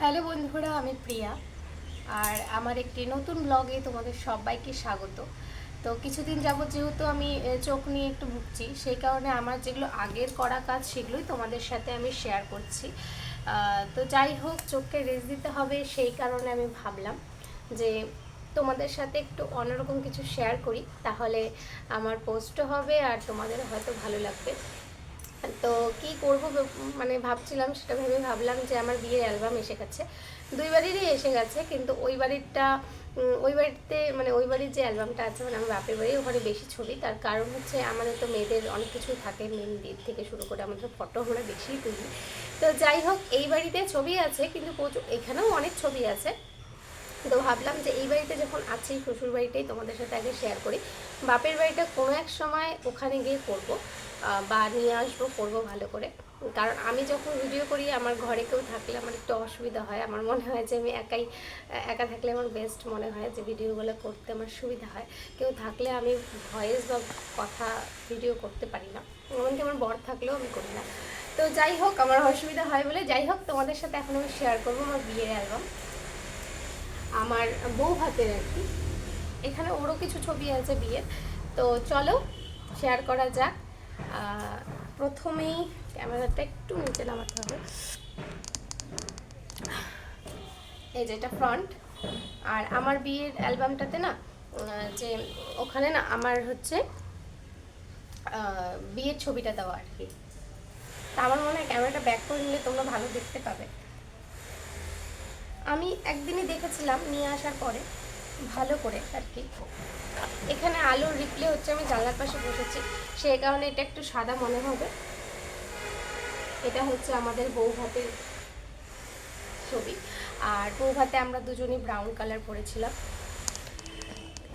Hello বন্ধুরা, আমি প্রিয়া। আর আমার একটি নতুন ব্লগে তোমাদের সবাইকে স্বাগত। তো কিছুদিন যাবত যেহেতু আমি চোখ নিয়ে একটু ভুগছি, সেই কারণে আমার যেগুলো আগের করা কাজ সেগুলোই তোমাদের সাথে আমি শেয়ার করছি। তো যাই হোক, চোখকে রেস্ট দিতে হবে, সেই কারণে আমি ভাবলাম যে তোমাদের সাথে একটু অন্যরকম কিছু শেয়ার করি। তাহলে আমার পোস্টও হবে আর তোমাদের হয়তো ভালো লাগবে। তো কি করব মানে ভাবছিলাম, সেটা ভেবে ভাবলাম যে আমার বিয়ের অ্যালবাম এসে গেছে। দুই বাড়িরই এসে গেছে, কিন্তু ওই বাড়িরটা ওই বাড়িতে মানে ওই বাড়ির যে অ্যালবামটা আছে মানে আমার বাপের বাড়ি ওখানে বেশি ছবি। তার কারণ হচ্ছে আমাদের তো মেয়েদের অনেক কিছুই থাকে মেহেন্দির থেকে শুরু করে আমাদের ফটো আমরা বেশিই তুলি। তো যাই হোক, এই বাড়িতে ছবি আছে, কিন্তু প্রচুর, এখানেও অনেক ছবি আছে। তো ভাবলাম যে এই বাড়িতে যখন আছি শ্বশুর বাড়িটাই তোমাদের সাথে আগে শেয়ার করি। বাপের বাড়িটা কোনো এক সময় ওখানে গিয়ে করব। বা নিয়ে আসব, করব ভালো করে। কারণ আমি যখন ভিডিও করি, আমার ঘরে কেউ থাকলে আমার একটু অসুবিধা হয়। আমার মনে হয় যে আমি একাই, একা থাকলে আমার বেস্ট মনে হয় যে ভিডিওগুলো করতে আমার সুবিধা হয়। কেউ থাকলে আমি ভয়েস বা কথা ভিডিও করতে পারি না। এমনকি আমার বর থাকলেও আমি করি না। তো যাই হোক, আমার অসুবিধা হয় বলে যাই হোক, তোমাদের সাথে এখন আমি শেয়ার করব আমার বিয়ের অ্যালবাম আমার বউ হাতের আর কি। এখানে ওরও কিছু ছবি আছে বিয়ের। তো চলো শেয়ার করা যাক। প্রথমেই ক্যামেরাটা একটু নিচে নামাতে হবে। এই যে এটা ফ্রন্ট আর আমার বিয়ের অ্যালবামটাতে না যে ওখানে না আমার হচ্ছে বিয়ের ছবিটা দেওয়া আর কি। তা আমার মনে হয় ক্যামেরাটা ব্যাক করে নিলে তোমরা ভালো দেখতে পাবে। আমি একদিনই দেখেছিলাম নিয়ে আসার পরে। ভালো করে আর কি। এখানে আলোর রিপ্লে হচ্ছে আমি জানলার পাশে বসেছি সেই কারণে এটা একটু সাদা মনে হবে। এটা হচ্ছে আমাদের বউ ভাতের ছবি। আর বউ ভাতে আমরা দুজনই ব্রাউন কালার পরেছিলাম।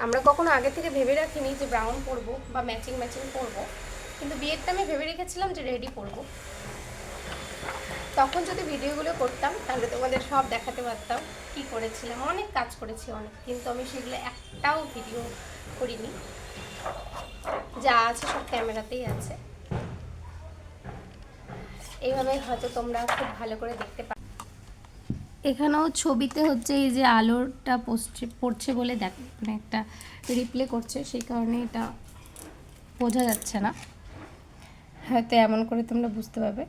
আমরা কখনো আগে থেকে ভেবে রাখিনি যে ব্রাউন পরবো বা ম্যাচিং ম্যাচিং পরবো। কিন্তু বিয়েরটা আমি ভেবে রেখেছিলাম যে রেডি পরবো। তখন যদি ভিডিওগুলো করতাম, তাহলে তোমাদের সব দেখাতে পারতাম কি করেছিলাম। অনেক কাজ করেছি অনেক, কিন্তু আমি সেগুলো একটাও ভিডিও করিনি। যা আছে সব ক্যামেরাতেই আছে। এইভাবে হয়তো তোমরা খুব ভালো করে দেখতে পাবে এখানেও ছবিতে হচ্ছে এই যে আলোটা পড়ছে পড়ছে বলে দেখ মানে একটা রিপ্লে করছে, সেই কারণে এটা বোঝা যাচ্ছে না। হয়তো এমন করে তোমরা বুঝতে পারবে।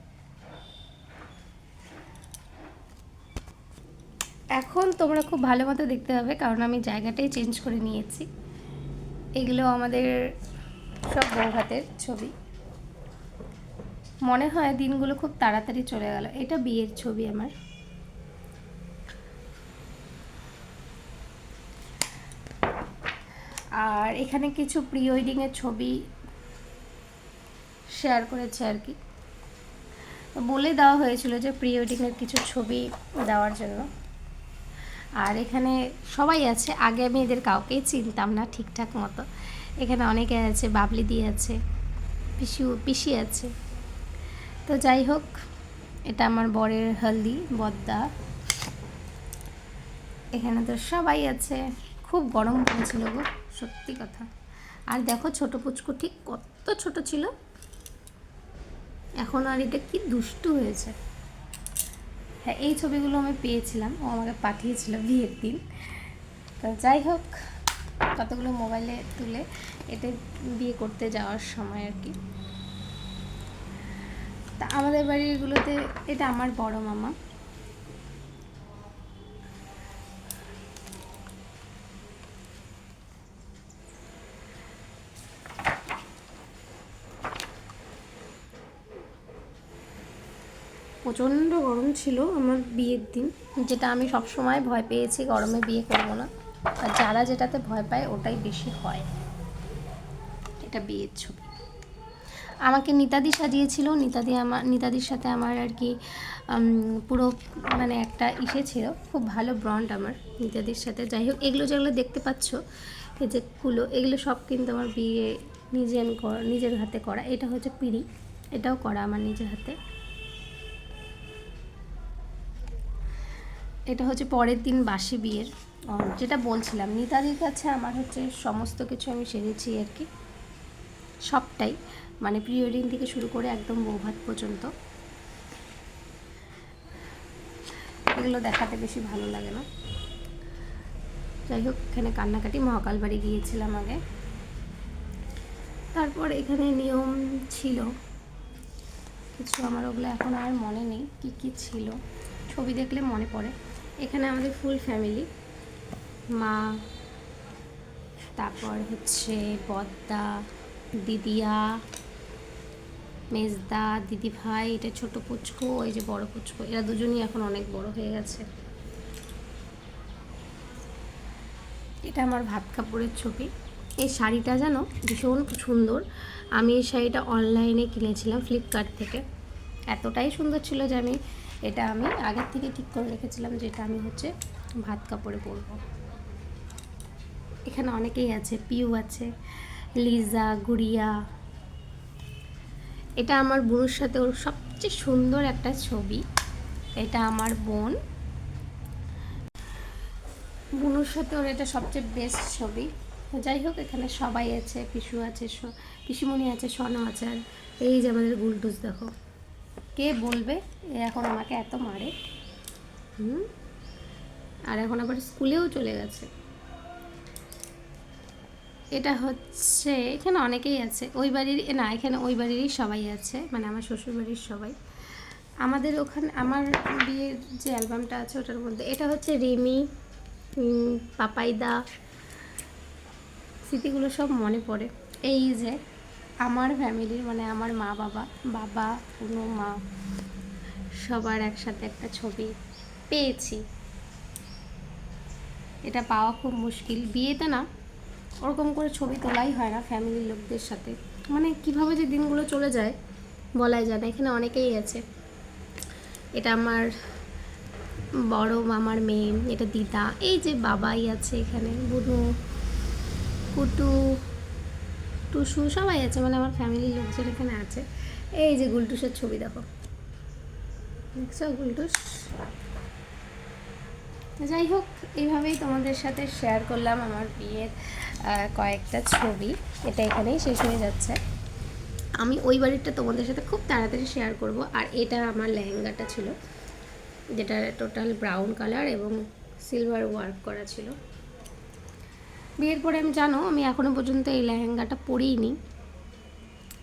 এখন তোমরা খুব ভালো মতো দেখতে পাবে, কারণ আমি জায়গাটাই চেঞ্জ করে নিয়েছি। এগুলো আমাদের সব বউ হাতের ছবি। মনে হয় দিনগুলো খুব তাড়াতাড়ি চলে গেল। এটা বিয়ের ছবি আমার। আর এখানে কিছু প্রি ওয়েডিংয়ের ছবি শেয়ার করেছে আর কি। বলে দেওয়া হয়েছিল যে প্রি ওয়েডিংয়ের কিছু ছবি দেওয়ার জন্য। আর এখানে সবাই আছে। আগে আমি এদের কাউকেই চিনতাম না ঠিকঠাক মতো। এখানে অনেকে আছে, বাবলি দি আছে, পিসু, পিসি আছে। তো যাই হোক, এটা আমার বরের হলদি, বদ্দা। এখানে তো সবাই আছে। খুব গরম পড়েছিল গো, সত্যি কথা। আর দেখো ছোট পুচকু ঠিক কত ছোট ছিল। এখন আর এটা কি দুষ্টু হয়েছে। হ্যাঁ এই ছবিগুলো আমি পেয়েছিলাম। ও আমাকে পাঠিয়েছিল বিয়ের দিন তো যাই হোক, কতগুলো মোবাইলে তুলে এতে বিয়ে করতে যাওয়ার সময় আর কি। তা আমাদের বাড়িগুলোতে, এটা আমার বড় মামা। প্রচণ্ড গরম ছিল আমার বিয়ের দিন। যেটা আমি সব সময় ভয় পেয়েছি গরমে বিয়ে করব না। আর যারা যেটাতে ভয় পায় ওটাই বেশি হয়। এটা বিয়ের ছবি। আমাকে নিতাদি সাজিয়েছিল। নিতাদি আমার নিতাদির সাথে আমার আর কি পুরো মানে একটা ইসে ছিল। খুব ভালো ব্রন্ড আমার নিতাদির সাথে। যাই হোক, এগুলো যেগুলো দেখতে পাচ্ছ, এই যে কুলো, এগুলো সব কিন্তু আমার বিয়ে নিজে আমি করা, নিজের হাতে করা। এটা হচ্ছে পিড়ি। এটাও করা আমার নিজের হাতে। এটা হচ্ছে পরের দিন বাসি বিয়ের। যেটা বলছিলাম নিতাদির কাছে আমার হচ্ছে সমস্ত কিছু আমি সেরেছি আর কি। সবটাই মানে প্রি ওয়েডিং থেকে শুরু করে একদম বৌভাত পর্যন্ত। এগুলো দেখাতে বেশি ভালো লাগে না। যাই হোক, এখানে কান্নাকাটি, মহাকাল বাড়ি গিয়েছিলাম আগে। তারপর এখানে নিয়ম ছিল। কিছু আমার ওগুলো এখন আর মনে নেই, কি কি ছিল। ছবি দেখলে মনে পড়ে। এখানে আমাদের ফুল ফ্যামিলি মা, তারপর হচ্ছে বদ্দা, দিদিয়া, মেজদা দিদি ভাই এটা ছোট পুচকো, ওই যে বড় পুচকো। এরা দুজনই এখন অনেক বড় হয়ে গেছে। এটা আমার ভাত কাপড়ের ছবি। এই শাড়িটা যেন ভীষণ সুন্দর। আমি এই শাড়িটা অনলাইনে কিনেছিলাম ফ্লিপকার্ট থেকে। এতটাই সুন্দর ছিল যে আমি এটা আমি আগের থেকে ঠিক করে রেখেছিলাম যে এটা আমি হচ্ছে ভাত কাপড়ে পরবো। এখানে অনেকেই আছে, পিউ আছে, লিজা, গুড়িয়া। এটা আমার বোনের সাথে ওর সবচেয়ে সুন্দর একটা ছবি। এটা আমার বোন। বুনুর সাথে ওর এটা সবচেয়ে বেস্ট ছবি। যাই হোক, এখানে সবাই আছে, পিসু আছে পিসিমণি আছে, সনা আছে এই যে আমাদের গুলটুস, দেখো। কে বলবে? এ এখন আমাকে এত মারে। হুম? আর এখন আবার স্কুলেও চলে গেছে। এটা হচ্ছে, এখানে অনেকেই আছে। ওই বাড়ির, না, এখানে ওই বাড়িরই সবাই আছে। মানে আমার শ্বশুর বাড়ির সবাই। আমাদের ওখানে, আমার বিয়ের যে অ্যালবামটা আছে ওটার মধ্যে, এটা হচ্ছে রিমি পাপাইদা, স্মৃতিগুলো সব মনে পড়ে। এই যে আমার ফ্যামিলির মানে আমার মা বাবা বাবা কোনো মা, সবার একসাথে একটা ছবি পেয়েছি। এটা পাওয়া খুব মুশকিল। বিয়েতে না, ওরকম করে ছবি তোলাই হয় না ফ্যামিলির লোকদের সাথে। মানে কীভাবে যে দিনগুলো চলে যায়, বলাই যায় না। এখানে অনেকেই আছে। এটা আমার বড় মামার মেয়ে, এটা দিদা, এই যে বাবাই আছে এখানে, বুনু, কুটু টুসু সবাই আছে মানে আমার ফ্যামিলির লোকজন এখানে আছে। এই যে গুলটুসের ছবি দেখো। দেখছ গুলটুস? যাই হোক, এইভাবেই তোমাদের সাথে শেয়ার করলাম আমার বিয়ের কয়েকটা ছবি। এটা এখানেই শেষ হয়ে যাচ্ছে। আমি ওই বাড়িটা তোমাদের সাথে খুব তাড়াতাড়ি শেয়ার করব, আর এটা আমার লেহেঙ্গাটা ছিল, যেটা টোটাল ব্রাউন কালার এবং সিলভার ওয়ার্ক করা ছিল। বিয়ের পরে আমি জানো, আমি এখনও পর্যন্ত এই লেহেঙ্গাটা পরিনি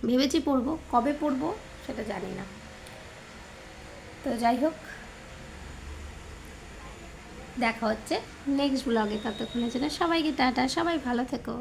ভেবেছি পরবো, কবে পরবো সেটা জানি না। তো যাই হোক, দেখা হচ্ছে নেক্সট ব্লগে ততক্ষণের জন্য সবাইকে টাটা, সবাই ভালো থেকো।